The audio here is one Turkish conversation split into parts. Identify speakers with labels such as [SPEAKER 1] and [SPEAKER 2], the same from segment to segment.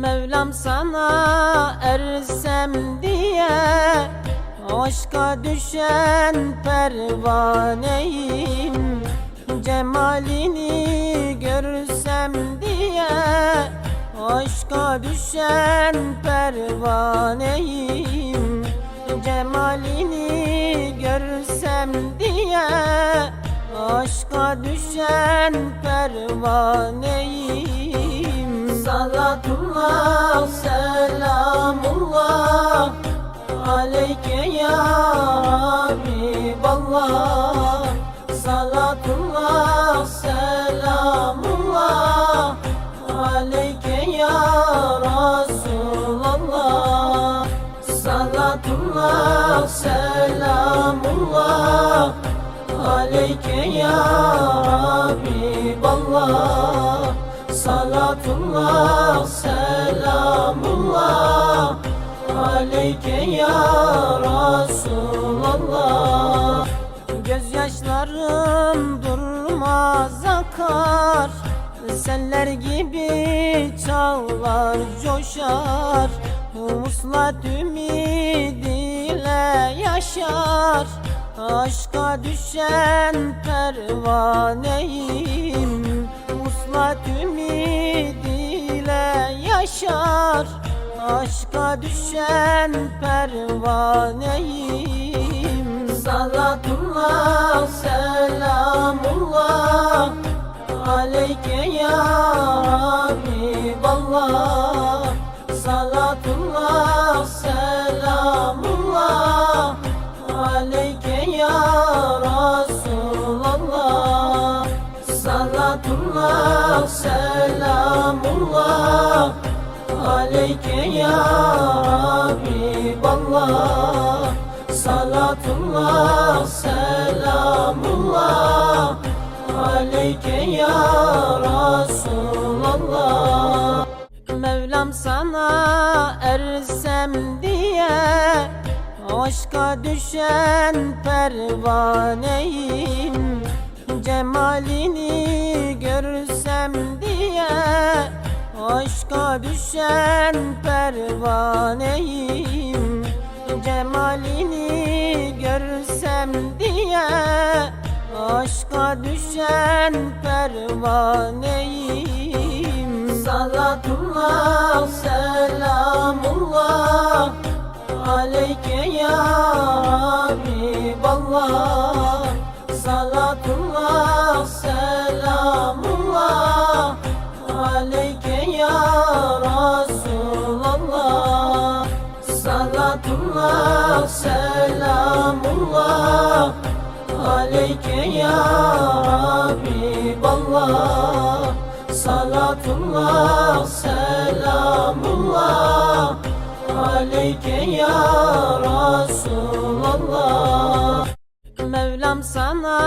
[SPEAKER 1] Mevlam sana ersem diye Aşka düşen pervaneyim. Cemalini görsem diye Aşka düşen pervaneyim. Cemalini görsem diye Aşka düşen pervaneyim Salatullah selamullah. Aleyke ya Resulallah Salatullah selamullah. Aleyke ya Habiballah Salatullah selamullah. Aleyke ya Resulallah Gözyaşlarım durmaz akar. Seller gibi çağlar coşar. Muslat ümidiyle yaşar. Aşka düşen pervaneyim. Muslat ümidiyle yaşar. Aşka düşen pervaneyim Salatullah selamullah. Aleyke ya Habiballah Salatullah selamullah. Aleyke ya Resulallah Salatullah selamullah. Aleyke ya Habiballah Salatullah selamullah. Aleyke ya Resulallah. Mevlam sana ersem diye Aşka düşen pervaneyim. Cemalini görsem diye Aşka düşen pervaneyim Cemalini görsem diye Aşka düşen pervaneyim. Salatullah selamullah Aleyke ya Habiballah. Salatullah selamullah Aleyke Salatullah selamullah Aleyke ya Habiballah. Salatullah selamullah Aleyke ya Resulallah Mevlam sana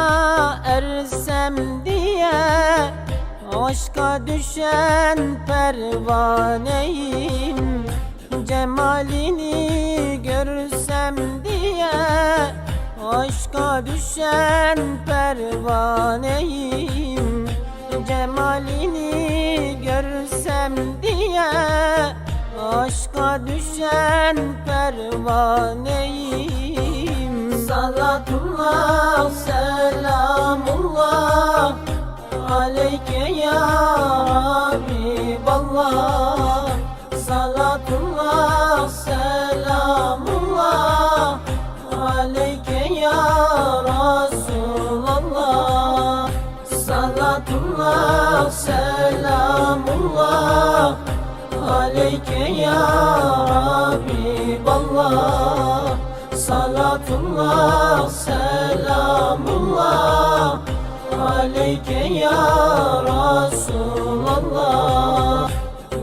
[SPEAKER 1] ersem diye Aşka düşen pervaneyim. Cemalini görsem diye Aşka düşen pervaneyim. Cemalini görsem diye Aşka düşen pervaneyim. Salatullah selamullah Aleyke ya Salatullah selamullah. Aleyke ya Habiballah Salatullah selamullah. Aleyke ya Resulallah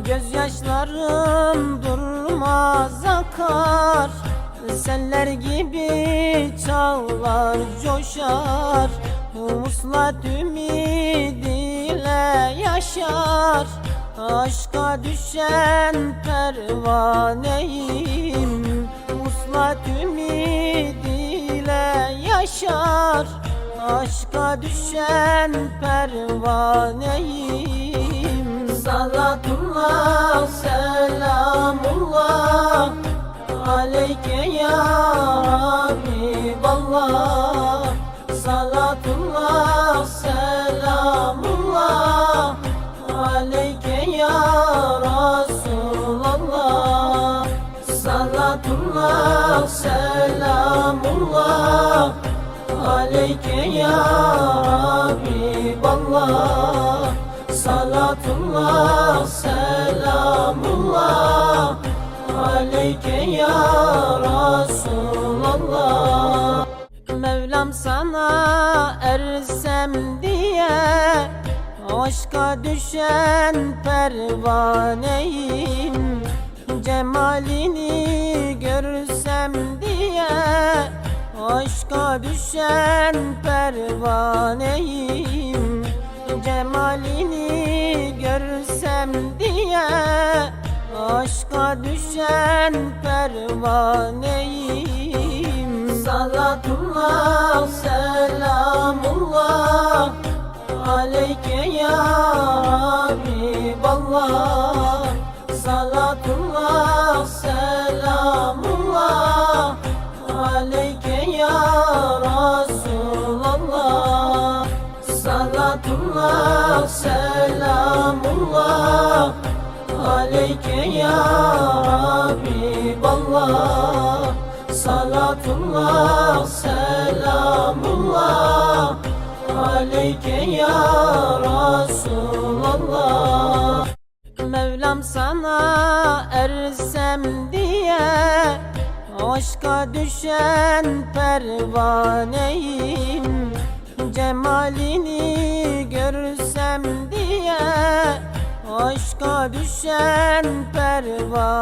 [SPEAKER 1] Gözyaşlarım durmaz akar Seller gibi çağlar coşar Humusla ümidiyle yaşar. Aşka düşen pervaneyim. Muslat ümidiyle yaşar. Aşka düşen pervaneyim. Salatullah selamullah. Aleyke ya Habiballah selamullah. Aleyke ya Resulallah Salatullah selamullah. Aleyke ya Habiballah Salatullah selamullah. Aleyke ya Sana ersem diye Aşka düşen pervaneyim. Cemalini görsem diye Aşka düşen pervaneyim. Cemalini görsem diye Aşka düşen pervaneyim Salatullah selamullah. Aleyke ya Habiballah. Salatullah selamullah. Aleyke ya Resulallah Salatullah selamullah. Aleyke ya Habiballah Salatullah selamullah. Aleyke ya Resulallah Mevlam sana ersem diye Aşka düşen pervaneyim. Cemalini görsem diye Aşka düşen pervaneyim